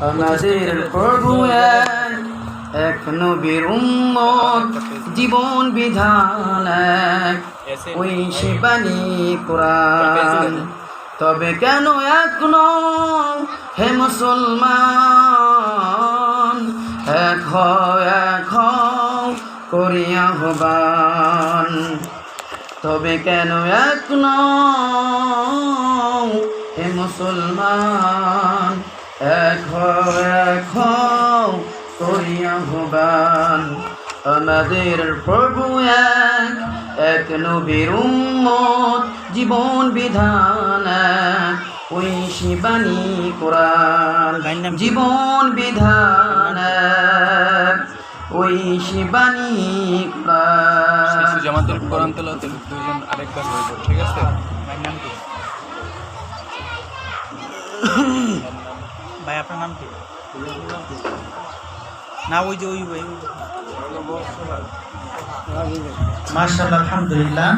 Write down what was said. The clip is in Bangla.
আমাদের প্রভু এক, নবীর উম্মত জীবন বিধান এক ওই শিবানী কোরআন। তবে কেন এক নও হে মুসলমান এক এক করিয়া হবান তবে কেন এক হে মুসলমান এক আমাদের প্রভু এক এক নবীর উম্মত, জীবন বিধান ওই শিবানী কোরআন, জীবন বিধান ওই শিবানী কোরআন। দুইজন আরেকবার ঠিক আছে? ভাই আপনার নাম কি? না ওই যে ওই ওই মার্শাল আলহামদুলিল্লাহ।